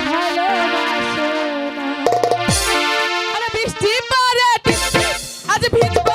ভালোবাসো না আরে বৃষ্টি পরে আজ ভিজে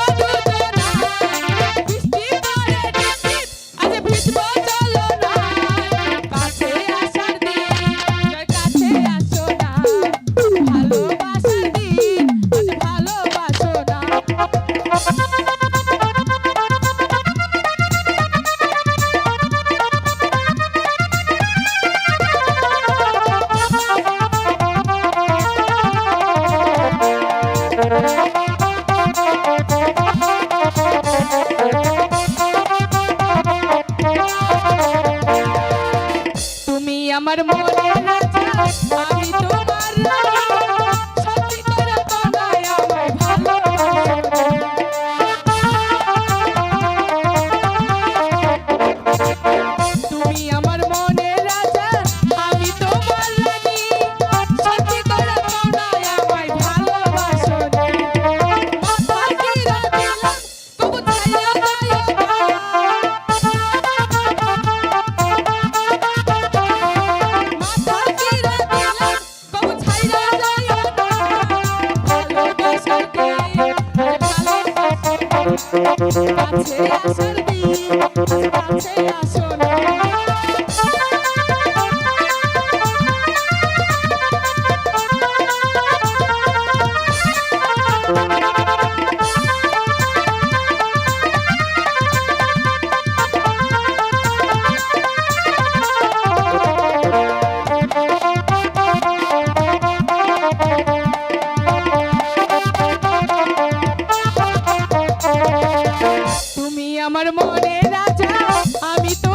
আমার মনে আছে কাছে আসার দিন কাছে আসো না Thank you. তুমি আমার মনে রাজা আমি তো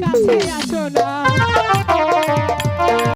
ভালোবাসো না